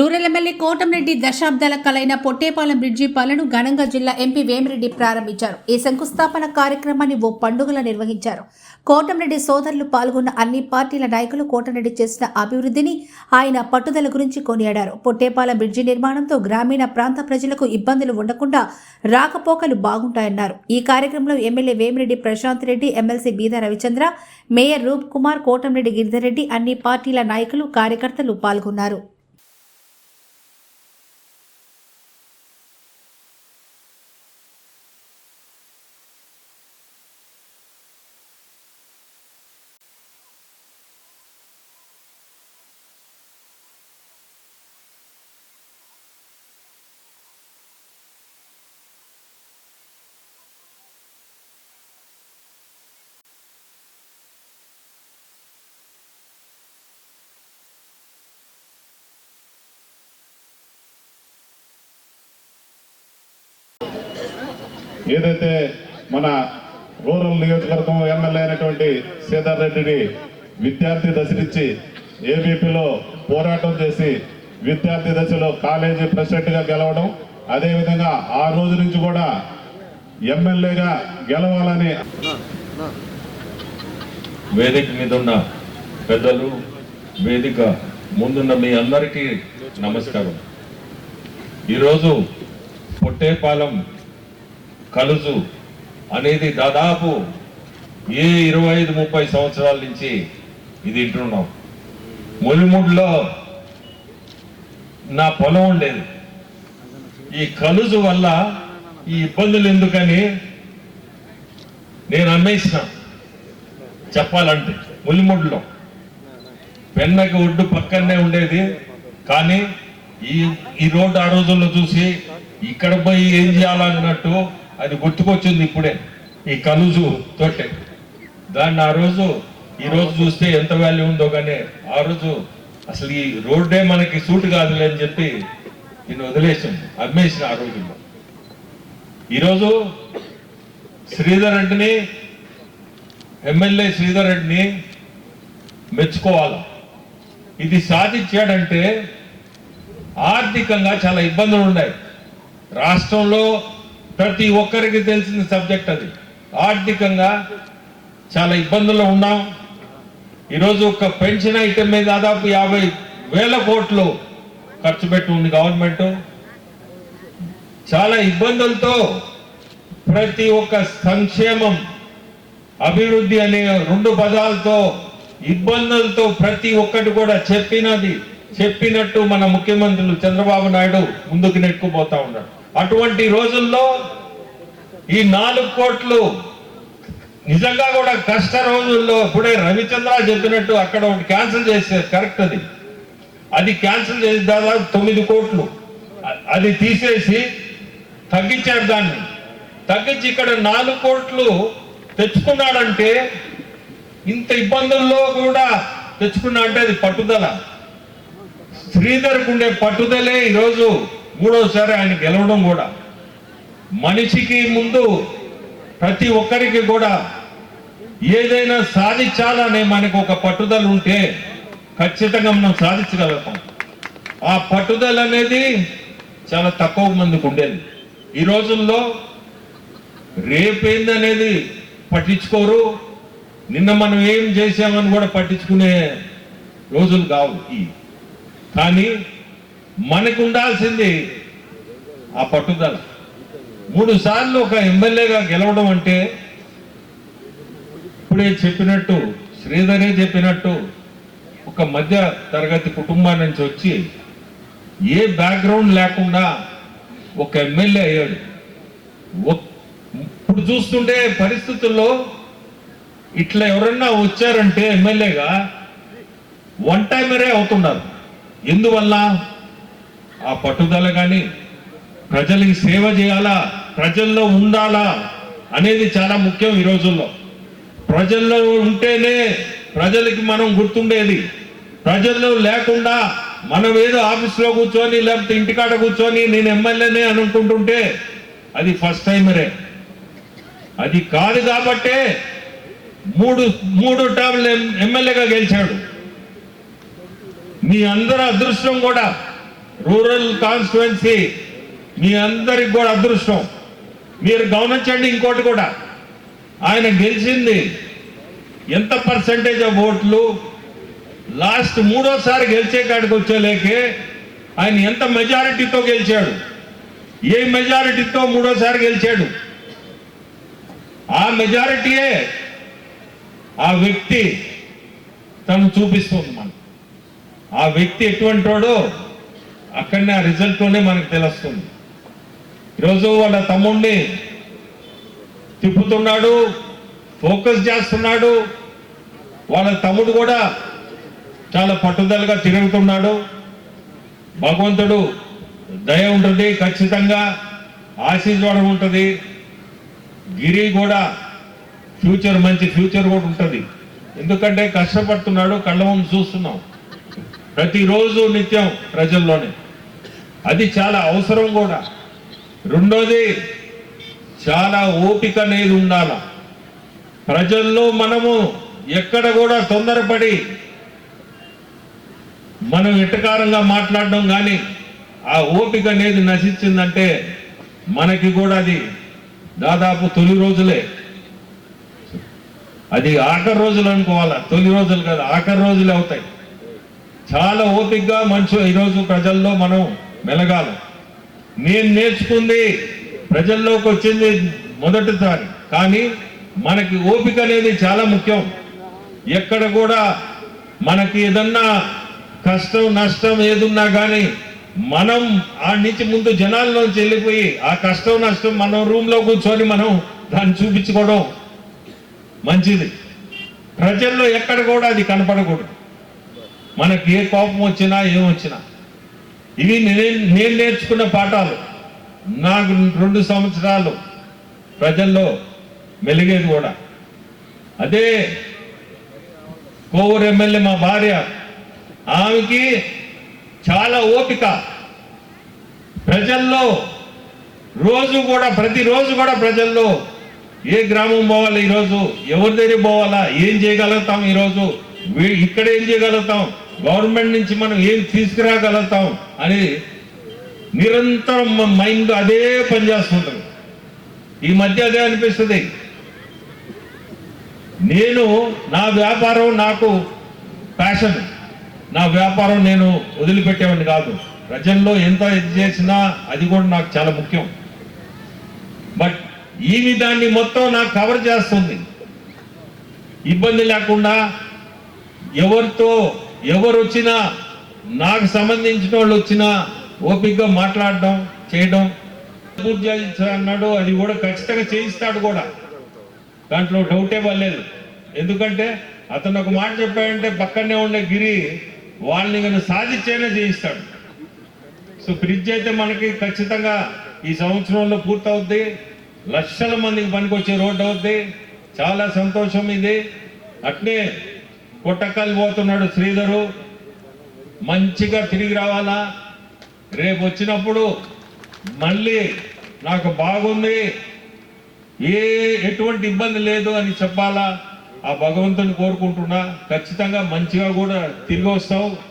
Rural MLA Kotamreddy దశాబ్దాల కలైన Pottepalem bridge పనులను ఘనంగా జిల్లా ఎంపీ వేమిరెడ్డి ప్రారంభించారు. ఈ శంకుస్థాపన కార్యక్రమాన్ని ఓ పండుగలా నిర్వహించారు. కోటంరెడ్డి సోదరులు పాల్గొన్న అన్ని పార్టీల నాయకులు కోటంరెడ్డి చేసిన అభివృద్ధిని ఆయన పట్టుదల గురించి కొనియాడారు. పొట్టేపాలెం బ్రిడ్జి నిర్మాణంతో గ్రామీణ ప్రాంత ప్రజలకు ఇబ్బందులు ఉండకుండా రాకపోకలు బాగుంటాయన్నారు. ఈ కార్యక్రమంలో MLA Vemireddy Prashanth Reddy MLC Beeda Ravichandra mayor Roop Kumar Kotamreddy Giridhar Reddy అన్ని పార్టీల నాయకులు కార్యకర్తలు పాల్గొన్నారు. ఏదైతే మన రూరల్ నియోజకవర్గం ఎమ్మెల్యే అయినటువంటి సీతార్ రెడ్డిని విద్యార్థి దశనిచ్చి ఏబీపీలో పోరాటం చేసి విద్యార్థి దశలో కాలేజీ ప్రెసిడెంట్గా గెలవడం అదేవిధంగా ఆ రోజు నుంచి కూడా ఎమ్మెల్యేగా గెలవాలని వేదిక మీద ఉన్న పెద్దలు వేదిక ముందున్న మీ అందరికీ నమస్కారం. ఈరోజు పొట్టేపాలెం కలుజు అనేది దాదాపు ఏ ఇరవై ఐదు ముప్పై సంవత్సరాల నుంచి ఇది వింటున్నాం. మొలిముడిలో నా పొలం ఉండేది. ఈ కలుజు వల్ల ఈ ఇబ్బందులు ఎందుకని నేను అమ్మేసిన. చెప్పాలంటే ములిముడిలో. పెన్నకి ఒడ్డు పక్కనే ఉండేది. కానీ ఈ ఈ రోడ్డు ఆ రోజుల్లో చూసి ఇక్కడ పోయి ఏం చేయాలన్నట్టు అది గుర్తుకొచ్చింది ఇప్పుడే. ఈ కలుజు తోటే. దాన్ని ఆ రోజు ఈ రోజు చూస్తే ఎంత వాల్యూ ఉందో కానీ ఆ రోజు అసలు ఈ రోడ్డే మనకి సూట్ కాదులే అని చెప్పి నేను వదిలేసాం అమ్మేసిన ఆ రోజుల్లో. ఈరోజు శ్రీధర్ రెడ్డిని ఎమ్మెల్యే శ్రీధర్ రెడ్డిని మెచ్చుకోవాలి? ఇది సాధించాడంటే ఆర్థికంగా చాలా ఇబ్బందులు ఉన్నాయి. రాష్ట్రంలో ప్రతి ఒక్కరికి తెలిసిన సబ్జెక్ట్ అది. ఆర్థికంగా చాలా ఇబ్బందుల్లో ఉన్నాం. ఈరోజు ఒక పెన్షన్ ఐటమ్ మీద దాదాపు యాభై వేల కోట్లు ఖర్చు పెట్టి ఉంది గవర్నమెంట్. చాలా ఇబ్బందులతో ప్రతి ఒక్క సంక్షేమం అభివృద్ధి అనే రెండు పదాలతో ఇబ్బందులతో ప్రతి ఒక్కటి కూడా చెప్పినది చెప్పినట్టు మన ముఖ్యమంత్రులు చంద్రబాబు నాయుడు ముందుకు నెట్టుకుపోతా ఉన్నాడు అటువంటి రోజుల్లో ఈ నాలుగు కోట్లు నిజంగా కూడా కష్ట రోజుల్లో ఇప్పుడే రవిచంద్ర చెప్పినట్టు అక్కడ ఒకటి క్యాన్సిల్ చేశారు కరెక్ట్ అది. అది క్యాన్సిల్ చేసి దాదాపు తొమ్మిది కోట్లు. అది తీసేసి తగ్గించారు దాన్ని. తగ్గించి ఇక్కడ నాలుగు కోట్లు తెచ్చుకున్నాడంటే ఇంత ఇబ్బందుల్లో కూడా తెచ్చుకున్నా అంటే అది పట్టుదల. శ్రీధర్కు ఉండే పట్టుదలే ఈరోజు మూడోసారి ఆయన గెలవడం కూడా. మనిషికి ముందు ప్రతి ఒక్కరికి కూడా ఏదైనా సాధించాలనే మనకు ఒక పట్టుదల ఉంటే ఖచ్చితంగా మనం సాధించగలుగుతాం. ఆ పట్టుదల అనేది చాలా తక్కువ మందికి ఉండేది. ఈ రోజుల్లో రేపేందనేది పట్టించుకోరు. నిన్న మనం ఏం చేసామని కూడా పట్టించుకునే రోజులు కావు ఈ. కానీ మనకు ఉండాల్సింది ఆ పట్టుదల. మూడు సార్లు ఒక ఎమ్మెల్యేగా గెలవడం అంటే ఇప్పుడే చెప్పినట్టు శ్రీధరే చెప్పినట్టు ఒక మధ్య తరగతి కుటుంబం నుంచి వచ్చి ఏ బ్యాక్గ్రౌండ్ లేకుండా ఒక ఎమ్మెల్యే అయ్యాడు. ఇప్పుడు చూస్తుంటే పరిస్థితుల్లో ఇట్లా ఎవరన్నా వచ్చారంటే ఎమ్మెల్యేగా వన్ టైమరే అవుతున్నారు. ఎందువల్ల? ఆ పట్టుదల కానీ ప్రజలకి సేవ చేయాలా ప్రజల్లో ఉండాలా అనేది చాలా ముఖ్యం ఈ రోజుల్లో. ప్రజల్లో ఉంటేనే ప్రజలకి మనం గుర్తుండేది. ప్రజల్లో లేకుండా మనం ఏదో ఆఫీస్లో కూర్చొని లేకపోతే ఇంటికాడ కూర్చొని నేను ఎమ్మెల్యేనే అనుకుంటుంటే అది ఫస్ట్ టైమరే. అది కాదు కాబట్టే మూడు మూడు టర్మ్లు ఎమ్మెల్యేగా గెలిచాడు. మీ అందరి అదృష్టం కూడా రూరల్ కాన్స్టిట్యువెన్సీ మీ అందరికి కూడా అదృష్టం. మీరు గమనించండి ఇంకోటి కూడా. ఆయన గెలిచింది ఎంత పర్సంటేజ్ ఆఫ్ ఓట్లు? లాస్ట్ మూడోసారి గెలిచే కాడికి వచ్చేలేకే ఆయన ఎంత మెజారిటీతో గెలిచాడు? ఏ మెజారిటీతో మూడోసారి గెలిచాడు? ఆ మెజారిటీయే ఆ వ్యక్తి తను చూపిస్తుంది మనం ఆ వ్యక్తి ఎటువంటి వాడో అక్కడనే ఆ రిజల్ట్తోనే మనకు తెలుస్తుంది. ఈరోజు వాళ్ళ తమ్ముడిని తిప్పుతున్నాడు ఫోకస్ చేస్తున్నాడు. వాళ్ళ తమ్ముడు కూడా చాలా పట్టుదలగా తిరుగుతున్నాడు. భగవంతుడు దయ ఉంటుంది ఖచ్చితంగా ఆశీర్వాదం ఉంటుంది. గిరి కూడా ఫ్యూచర్ మంచి ఫ్యూచర్ కూడా ఉంటుంది. ఎందుకంటే కష్టపడుతున్నాడు కళ్ళ ముందు చూస్తున్నాం. ప్రతిరోజు నిత్యం ప్రజల్లోనే. అది చాలా అవసరం కూడా. రెండోది చాలా ఓపిక అనేది ఉండాల. ప్రజల్లో మనము ఎక్కడ కూడా తొందరపడి మనం ఎట్టకారంగా మాట్లాడడం కానీ ఆ ఓపిక అనేది నశించిందంటే మనకి కూడా అది దాదాపు తొలి రోజులే. అది ఆఖరి రోజులు అనుకోవాలా? తొలి రోజులు కాదు ఆఖరి రోజులే అవుతాయి. చాలా ఓపికగా మనుషు ఈరోజు ప్రజల్లో మనం మెలగాలి. నేను నేర్చుకుంది ప్రజల్లోకి వచ్చింది మొదటిసారి. కానీ మనకి ఓపిక అనేది చాలా ముఖ్యం. ఎక్కడ కూడా మనకి ఏదన్నా కష్టం నష్టం ఏదున్నా కానీ మనం ఆ నుంచి ముందు జనాల్లోంచి వెళ్ళిపోయి ఆ కష్టం నష్టం మనం రూమ్లో కూర్చొని మనం దాన్ని చూపించుకోవడం మంచిది. ప్రజల్లో ఎక్కడ కూడా అది కనపడకూడదు. మనకి ఏ కోపం వచ్చినా ఏమొచ్చినా ఇవి నేను నేను నేర్చుకున్న పాఠాలు. నాకు రెండు సంవత్సరాలు ప్రజల్లో మెలిగేది కూడా. అదే కోవూరు ఎమ్మెల్యే మా భార్య ఆమెకి చాలా ఓపిక. ప్రజల్లో రోజు కూడా ప్రతిరోజు కూడా ప్రజల్లో ఏ గ్రామం పోవాలి ఈరోజు? ఎవరి దగ్గర పోవాలా? ఏం చేయగలుగుతాం ఈరోజు? ఇక్కడ ఏం చేయగలుగుతాం? గవర్నమెంట్ నుంచి మనం ఏం తీసుకురాగలుగుతాం? అని నిరంతరం మైండ్ అదే పనిచేస్తుంటుంది ఈ మధ్య అదే అనిపిస్తుంది. నేను నా వ్యాపారం నాకు ప్యాషన్ నా వ్యాపారం నేను వదిలిపెట్టేవాడిని కాదు. ప్రజల్లో ఎంత ఇది చేసినా అది కూడా నాకు చాలా ముఖ్యం. బట్ ఈ విధాన్ని మొత్తం నాకు కవర్ చేస్తుంది. ఇబ్బంది లేకుండా ఎవరితో ఎవరు వచ్చినా నాకు సంబంధించిన వాళ్ళు వచ్చినా ఓపికగా మాట్లాడడం చేయడం పూర్తి అన్నాడు అది కూడా ఖచ్చితంగా చేయిస్తాడు కూడా. దాంట్లో డౌటే పర్లేదు ఎందుకంటే అతను ఒక మాట చెప్పాడంటే పక్కనే ఉండే గిరి వాళ్ళని కనుక సాధించేనే చేయిస్తాడు. సో ఫ్రిడ్జ్ అయితే మనకి ఖచ్చితంగా ఈ సంవత్సరంలో పూర్తవుద్ది. లక్షల మందికి పనికొచ్చే రోడ్డు అవుద్ది. చాలా సంతోషం ఇది. అట్నే కొట్టకల్ పోతున్నాడు శ్రీధరు. మంచిగా తిరిగి రావాలా? రేపు వచ్చినప్పుడు మళ్ళీ నాకు బాగుంది. ఏ ఎటువంటి ఇబ్బంది లేదు అని చెప్పాలా? ఆ భగవంతుని కోరుకుంటున్నా. ఖచ్చితంగా మంచిగా కూడా తిరిగి వస్తావు.